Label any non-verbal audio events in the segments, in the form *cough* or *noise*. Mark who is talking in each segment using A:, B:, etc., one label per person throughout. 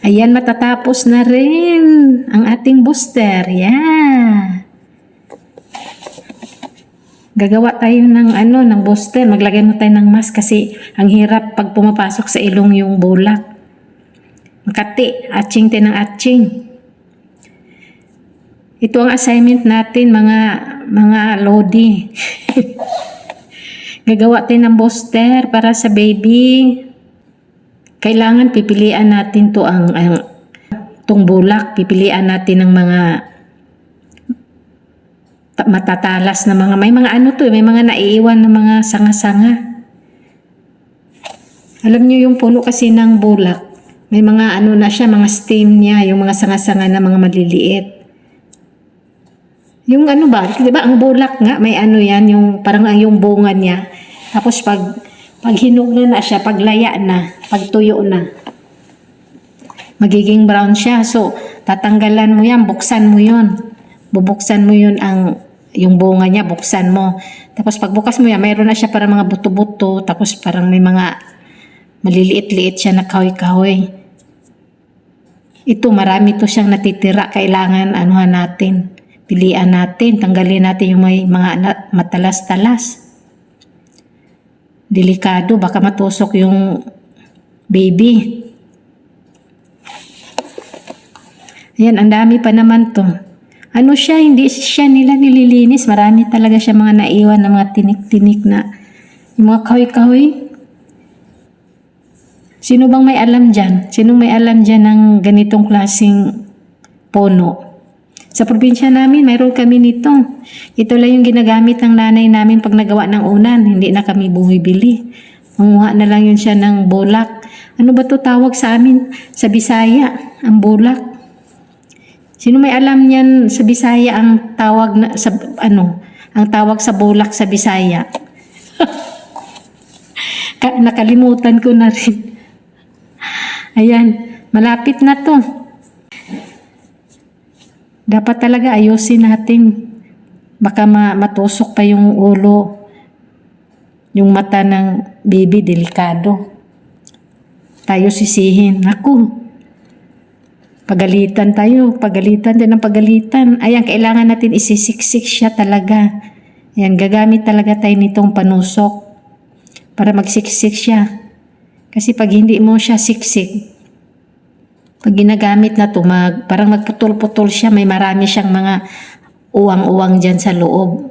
A: Ayan, matatapos na rin ang ating booster. Yeah. Gagawa tayo ng ano, ng booster. Maglagay mo tayo ng mask kasi ang hirap pag pumapasok sa ilong yung bulak. Makati, atching tayo ng atching. Ito ang assignment natin mga mga lodi. *laughs* Gagawa tayo ng booster para sa baby. Kailangan pipilian natin to ang, ang tong bulak. Pipilian natin ng mga ta- matatalas na mga may mga ano to, eh, may mga naiiwan na mga sanga-sanga. Alam niyo yung puno kasi ng bulak, may mga ano na siya, mga stem niya, yung mga sanga-sanga na mga maliliit. Yung ano ba, 'di ba? Ang bulak nga may ano 'yan, yung parang ang yung bunga niya. Tapos pag pag hinog na na siya, pag laya na, pag tuyo na, magiging brown siya. So, tatanggalan mo 'yan, buksan mo 'yon. Bubuksan mo 'yon ang yung bunga niya, buksan mo. Tapos pagbukas mo 'yan, mayroon na siya para mga buto-buto, tapos parang may mga maliliit-liit siya na kahoy-kahoy. Ito, marami to siyang natitira. Kailangan anuhan natin. Pilian natin. Tanggalin natin yung may mga matalas-talas. Delikado. Baka matusok yung baby. Ayan, ang dami pa naman to. Ano siya, hindi siya nila nililinis. Marami talaga siya mga naiwan na mga tinik-tinik na yung mga kahoy-kahoy. Sino bang may alam dyan? Sino may alam dyan ng ganitong klaseng puno? Sa probinsya namin, mayroon kami nito. Ito lang yung ginagamit ng nanay namin pag nagawa ng unan. Hindi na kami bumibili. Manguha na lang yun siya ng bulak. Ano ba to tawag sa amin? Sa Bisaya, ang bulak. Sino may alam niyan sa Bisaya ang tawag na sa ano, ang tawag sa bulak sa Bisaya? *laughs* Ka- nakalimutan ko na rin. Ayan, malapit na to. Dapat talaga ayusin natin. Baka ma- matusok pa yung ulo. Yung mata ng baby, delikado. Tayo sisihin. Naku, pagalitan tayo. Pagalitan din ng pagalitan. Ayan, kailangan natin isisiksik siya talaga. Ayan, gagamit talaga tayo nitong panusok para magsiksik siya. Kasi pag hindi mo siya siksik, pag ginagamit na to, mag, parang magputol-putol siya, may marami siyang mga uwang-uwang dyan sa loob.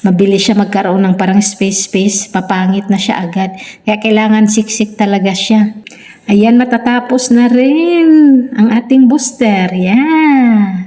A: Mabilis siya magkaroon ng parang space-space, papangit na siya agad. Kaya kailangan siksik talaga siya. Ayan, matatapos na rin ang ating booster. Yeah.